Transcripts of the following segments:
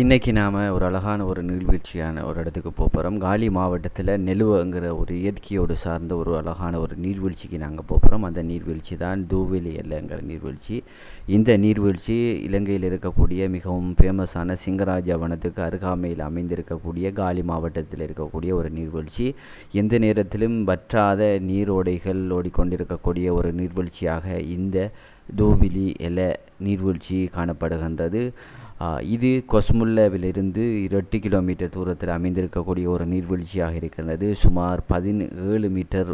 இன்றைக்கி நாம் ஒரு அழகான ஒரு நீர்வீழ்ச்சியான ஒரு இடத்துக்கு போக போகிறோம் காலி மாவட்டத்தில் நெலுவங்கிற ஒரு இயற்கையோடு சார்ந்த ஒரு அழகான ஒரு நீர்வீழ்ச்சிக்கு நாங்கள் போக போகிறோம் அந்த நீர்வீழ்ச்சி தான் தூவெளி எல்லைங்கிற நீர்வீழ்ச்சி. இந்த நீர்வீழ்ச்சி இலங்கையில் இருக்கக்கூடிய மிகவும் ஃபேமஸான சிங்கராஜா வனத்துக்கு அருகாமையில் அமைந்திருக்கக்கூடிய காலி மாவட்டத்தில் இருக்கக்கூடிய ஒரு நீர்வீழ்ச்சி. எந்த நேரத்திலும் வற்றாத நீரோடைகள் ஓடிக்கொண்டிருக்கக்கூடிய ஒரு நீர்வீழ்ச்சியாக இந்த தூவிலி எல நீர்வீழ்ச்சி காணப்படுகின்றது. இது கொஸ்முல்லவிலிருந்து எட்டு கிலோமீட்டர் தூரத்தில் அமைந்திருக்கக்கூடிய ஒரு நீர்வீழ்ச்சியாக இருக்கின்றது. சுமார் பதினேழு மீட்டர்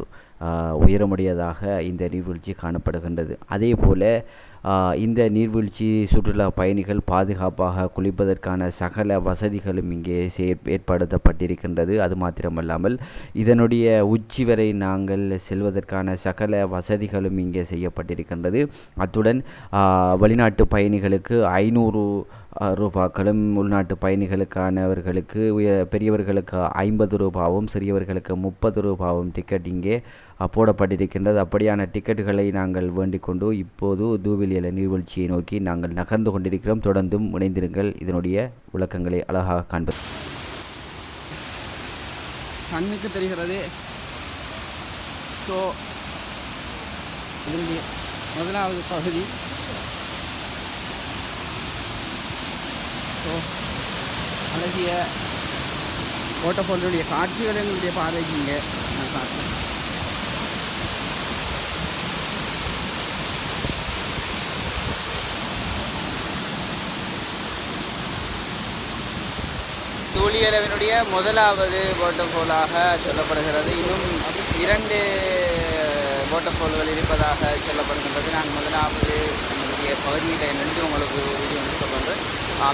உயரமுடையதாக இந்த நீர்வீழ்ச்சி காணப்படுகின்றது. அதே போல் இந்த நீர்வீழ்ச்சி சுற்றுலா பயணிகள் பாதுகாப்பாக குளிப்பதற்கான சகல வசதிகளும் இங்கே ஏற்படுத்தப்பட்டிருக்கின்றது. அது மாத்திரமல்லாமல் இதனுடைய உச்சி வரை நாங்கள் செல்வதற்கான சகல வசதிகளும் இங்கே செய்யப்பட்டிருக்கின்றது. அத்துடன் வெளிநாட்டு பயணிகளுக்கு ஐநூறு ரூபாக்களும் உள்நாட்டு பயணிகளுக்கானவர்களுக்கு உய பெரியவர்களுக்கு ஐம்பது ரூபாவும் சிறியவர்களுக்கு முப்பது ரூபாவும் டிக்கெட் இங்கே போடப்பட்டிருக்கின்றது. அப்படியான டிக்கெட்டுகளை நாங்கள் வேண்டிக் கொண்டு இப்போது தூவிலியல நீர்வீழ்ச்சியை நோக்கி நாங்கள் நகர்ந்து கொண்டிருக்கிறோம். தொடர்ந்தும் இணைந்திருங்கள். இதனுடைய விளக்கங்களை அழகாக காண்பது. கண்ணுக்கு தெரிகிறது. ஸோ இதனுடைய முதலாவது பகுதி. ஸோ அழகிய ஓட்டப்பொருளுடைய காட்சிகள் எங்களுடைய பார்வைக்கு இங்கே நான் காட்டுறேன். தூளியளவினுடைய முதலாவது வாட்டர்ஃபாலாக சொல்லப்படுகிறது. இன்னும் இரண்டு வாட்டர்ஃபால்கள் இருப்பதாக சொல்லப்படுகின்றது. நான் முதலாவது நம்மளுடைய பகுதியில் நின்று உங்களுக்கு வீடியோ சொல்லுங்கள்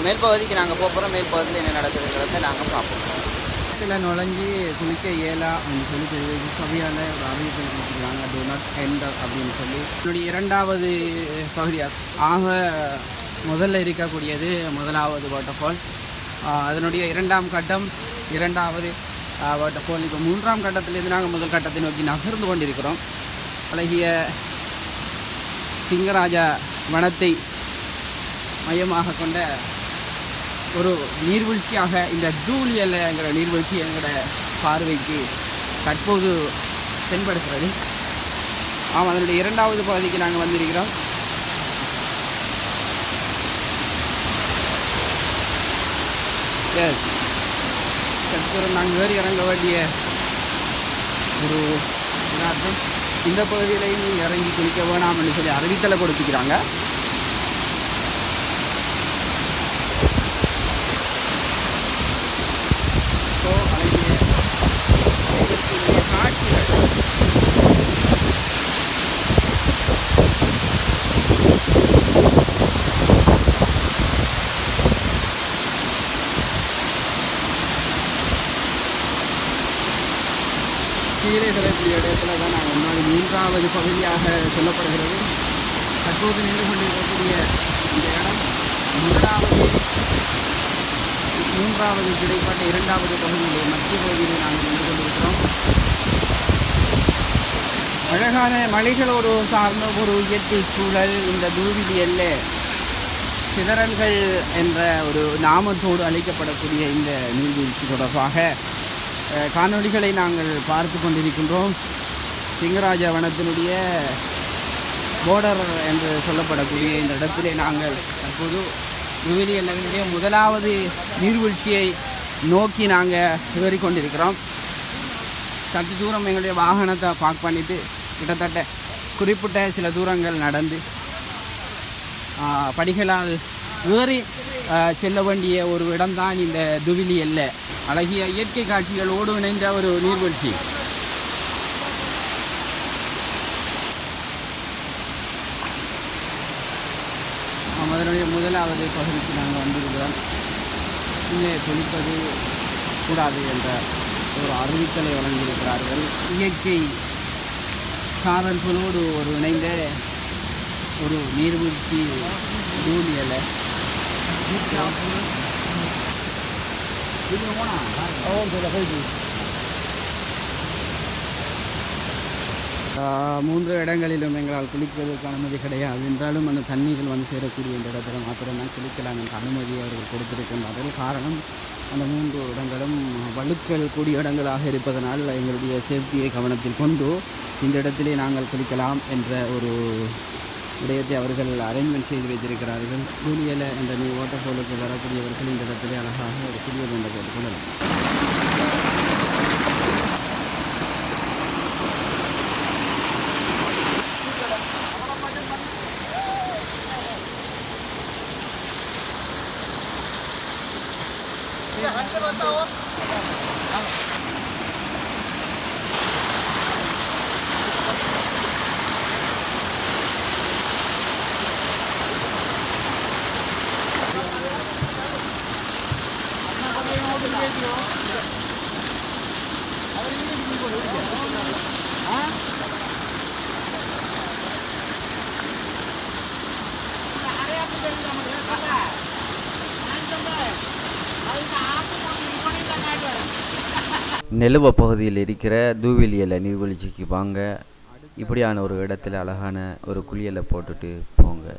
மேல்பகுதிக்கு நாங்கள் போகிறோம் மேல்பகுதியில் என்ன நடக்குதுங்கிறத நாங்கள் பார்ப்போம். இதில் நுழைஞ்சி குளிக்க இயலா அப்படின்னு சொல்லி தெரிவித்து சபையால் ஒரு அறிவிப்பு கொடுத்துருக்காங்க டோ நாட் என்டர் அப்படின்னு சொல்லி. என்னுடைய இரண்டாவது பகுதியாக ஆக முதல்ல இருக்கக்கூடியது முதலாவது வாட்டர்ஃபால் அதனுடைய இரண்டாம் கட்டம் இரண்டாவது போல் இப்போ மூன்றாம் கட்டத்திலிருந்து நாங்கள் முதல் கட்டத்தை நோக்கி நகர்ந்து கொண்டிருக்கிறோம். அழகிய சிங்கராஜா வனத்தை மையமாக கொண்ட ஒரு நீர்வீழ்ச்சியாக இந்த ஜூலியல்ங்கிற நீர்வீழ்ச்சி எங்களோட பார்வைக்கு தற்போது தென்படுகிறது. ஆமாம் அதனுடைய இரண்டாவது பகுதிக்கு நாங்கள் வந்திருக்கிறோம். எஸ் தற்போது நாங்கள் வேறு இறங்க வேண்டிய ஒரு இதாட்டம் இந்த பகுதியிலையும் இறங்கி குளிக்க அப்படின்னு சொல்லி அறிவித்தலை கொடுத்துக்கிறாங்க ஸோ அழகிய காட்சிகள் கீழே செல்லக்கூடிய இடத்துல தான் நாங்கள் முன்னாடி மூன்றாவது பகுதியாக சொல்லப்படுகிறது. தற்போது நின்று கொண்டிருக்கக்கூடிய இந்த இடம் முதலாவது மூன்றாவது கிடைப்பாட்ட இரண்டாவது பகுதியிலே மத்திய பகுதியிலே நாங்கள் நின்று கொண்டிருக்கிறோம். அழகான மலைகளோடு சார்ந்த ஒரு இயற்கை சூழல் இந்த தூவிலி எல்ல சிதறல்கள் என்ற ஒரு நாமத்தோடு அழைக்கப்படக்கூடிய இந்த நீர்வீழ்ச்சி தொடர்பாக காணொளிகளை நாங்கள் பார்த்து கொண்டிருக்கின்றோம். சிங்கராஜா வனத்தினுடைய போர்டர் என்று சொல்லப்படக்கூடிய இந்த இடத்திலே நாங்கள் தற்போது விவிலி எல்லவனுடைய முதலாவது நீர்வீழ்ச்சியை நோக்கி நாங்கள் ஏறிக்கொண்டிருக்கிறோம். சற்று தூரம் எங்களுடைய வாகனத்தை பார்க் பண்ணிவிட்டு கிட்டத்தட்ட குறிப்பிட்ட சில தூரங்கள் நடந்து படிகளால் ஏறி செல்ல வேண்டிய ஒரு இடம்தான் இந்த துவிலி எல்லை. அழகிய இயற்கை காட்சிகளோடு இணைந்த ஒரு நீர்வீழ்ச்சி. அதனுடைய முதலாவது பகுதிக்கு நாங்கள் வந்திருக்கிறோம். இங்கே குளிப்பது கூடாது என்ற ஒரு அறிவித்தலை வழங்கியிருக்கிறார்கள். இயற்கை சாதல்களோடு ஒரு இணைந்த ஒரு நீர்வீழ்ச்சி ஜூலியலை மூன்று இடங்களிலும் எங்களால் குளிப்பதற்கு அனுமதி கிடையாது. என்றாலும் அந்த தண்ணீர்கள் வந்து சேரக்கூடிய இந்த இடத்துல மாத்திரம்தான் குளிக்கலாம் என்ற அனுமதியை அவர்கள் கொடுத்திருக்கின்றார்கள் காரணம் அந்த மூன்று இடங்களும் வழுக்கல் கூடிய இடங்களாக இருப்பதனால் எங்களுடைய சேஃப்டியை கவனத்தில் கொண்டு இந்த இடத்திலே நாங்கள் குளிக்கலாம் என்ற ஒரு விடயத்தை அவர்கள் அரேஞ்ச்மெண்ட் செய்து வைத்திருக்கிறார்கள். கூலியல என்ற நீ ஓட்டப்போலுக்கு வரக்கூடியவர்கள் இந்த இடத்திலே அழகாக ஒரு புதிய கொண்ட போட்டுக்கொள்ளலாம் நெலுவ பகுதியில் இருக்கிற தூவிலியல நீர்வீழ்ச்சிக்கு வாங்க. இப்படியான ஒரு இடத்துல அழகான ஒரு குளியலை போட்டுட்டு போங்க.